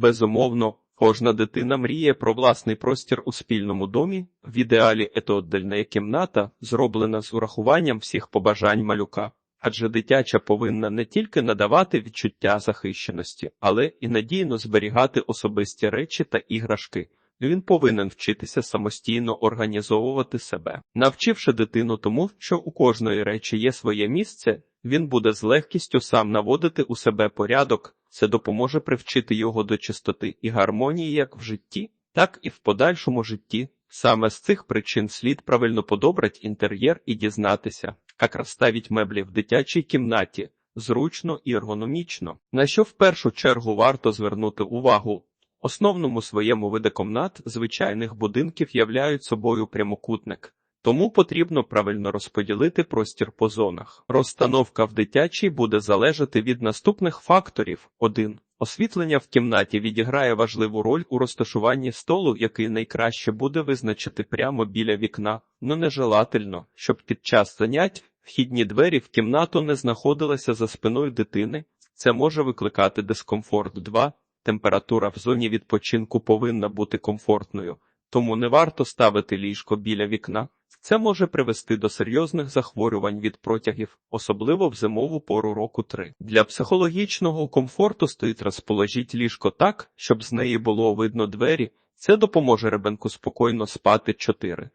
Безумовно, кожна дитина мріє про власний простір у спільному домі. В ідеалі етодальна кімната зроблена з урахуванням всіх побажань малюка. Адже дитяча повинна не тільки надавати відчуття захищеності, але і надійно зберігати особисті речі та іграшки. Він повинен вчитися самостійно організовувати себе, навчивши дитину тому, що у кожної речі є своє місце, він буде з легкістю сам наводити у себе порядок. Це допоможе привчити його до чистоти і гармонії як в житті, так і в подальшому житті. Саме з цих причин слід правильно подобрати інтер'єр і дізнатися, як розставить меблі в дитячій кімнаті зручно і ергономічно. На що в першу чергу варто звернути увагу. Основному своєму види комнат звичайних будинків являють собою прямокутник, тому потрібно правильно розподілити простір по зонах. Розстановка в дитячій буде залежати від наступних факторів: 1. Освітлення в кімнаті відіграє важливу роль у розташуванні столу, який найкраще буде визначити прямо біля вікна, но нежелательно, щоб під час занять вхідні двері в кімнату не знаходилися за спиною дитини. Це може викликати дискомфорт. 2. Температура в зоні відпочинку повинна бути комфортною, тому не варто ставити ліжко біля вікна. Це може привести до серйозних захворювань від протягів, особливо в зимову пору року 3. Для психологічного комфорту стоїть розположіть ліжко так, щоб з неї було видно двері. Це допоможе ребенку спокійно спати 4.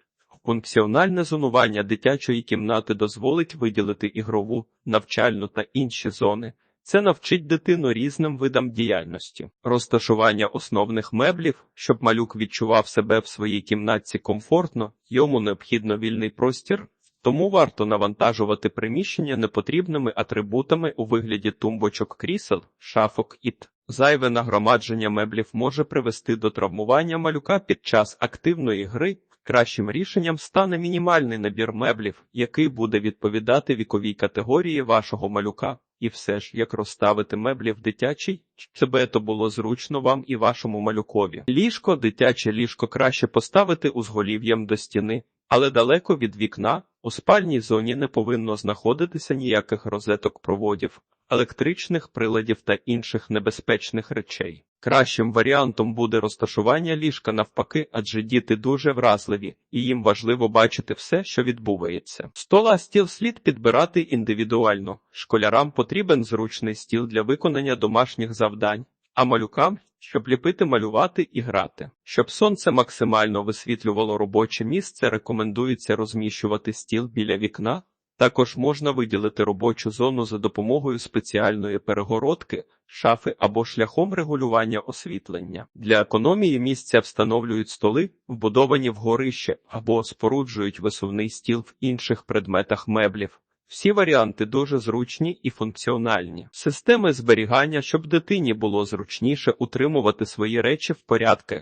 Функціональне зонування дитячої кімнати дозволить виділити ігрову, навчальну та інші зони. Це навчить дитину різним видам діяльності, розташування основних меблів, щоб малюк відчував себе в своїй кімнатці комфортно, йому необхідно вільний простір, тому варто навантажувати приміщення непотрібними атрибутами у вигляді тумбочок крісел, шафок і т. Зайве нагромадження меблів може привести до травмування малюка під час активної гри. Кращим рішенням стане мінімальний набір меблів, який буде відповідати віковій категорії вашого малюка. І все ж, як розставити меблі в дитячій, щоб це було зручно вам і вашому малюкові. Ліжко, дитяче ліжко краще поставити узголів'ям до стіни, але далеко від вікна, у спальній зоні не повинно знаходитися ніяких розеток проводів, електричних приладів та інших небезпечних речей. Кращим варіантом буде розташування ліжка навпаки, адже діти дуже вразливі, і їм важливо бачити все, що відбувається. Стола стіл слід підбирати індивідуально. Школярам потрібен зручний стіл для виконання домашніх завдань, а малюкам, щоб ліпити, малювати і грати. Щоб сонце максимально висвітлювало робоче місце, рекомендується розміщувати стіл біля вікна. Також можна виділити робочу зону за допомогою спеціальної перегородки, шафи або шляхом регулювання освітлення. Для економії місця встановлюють столи, вбудовані в горище, або споруджують висувний стіл в інших предметах меблів. Всі варіанти дуже зручні і функціональні. Системи зберігання, щоб дитині було зручніше утримувати свої речі в порядку.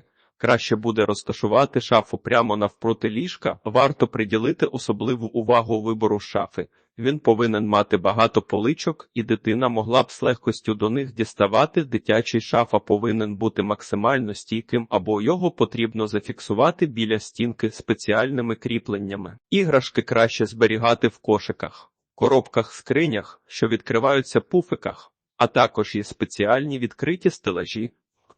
Краще буде розташувати шафу прямо навпроти ліжка, варто приділити особливу увагу вибору шафи. Він повинен мати багато поличок, і дитина могла б з легкостю до них діставати. Дитячий шафа повинен бути максимально стійким, або його потрібно зафіксувати біля стінки спеціальними кріпленнями. Іграшки краще зберігати в кошиках, коробках, скринях, що відкриваються пуфиках, а також є спеціальні відкриті стелажі.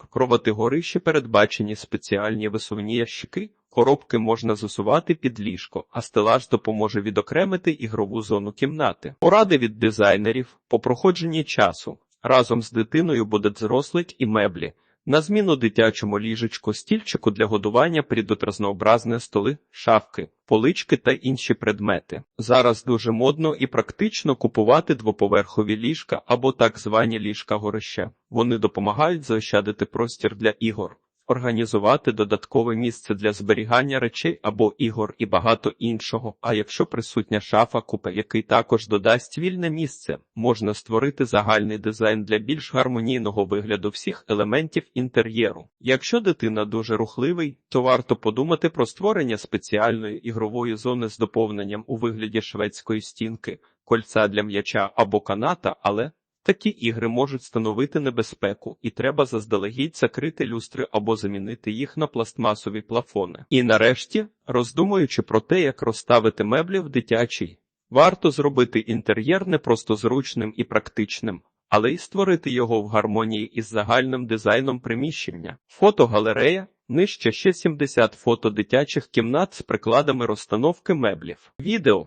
Кровати горищі передбачені спеціальні висувні ящики, коробки можна засувати під ліжко, а стелаж допоможе відокремити ігрову зону кімнати. Поради від дизайнерів по проходженні часу. Разом з дитиною буде зрослить і меблі. На зміну дитячому ліжечку, стільчику для годування прийдуть разнообразні столи, шафки, полички та інші предмети. Зараз дуже модно і практично купувати двоповерхові ліжка або так звані ліжка горища. Вони допомагають заощадити простір для ігор, організувати додаткове місце для зберігання речей або ігор і багато іншого. А якщо присутня шафа, купа, який також додасть вільне місце, можна створити загальний дизайн для більш гармонійного вигляду всіх елементів інтер'єру. Якщо дитина дуже рухливий, то варто подумати про створення спеціальної ігрової зони з доповненням у вигляді шведської стінки, кольця для м'яча або каната, але Такі ігри можуть становити небезпеку, і треба заздалегідь закрити люстри або замінити їх на пластмасові плафони. І нарешті, роздумуючи про те, як розставити меблі в дитячій, варто зробити інтер'єр не просто зручним і практичним, але й створити його в гармонії із загальним дизайном приміщення. Фотогалерея. Нижче ще 70 фото дитячих кімнат з прикладами розстановки меблів. Відео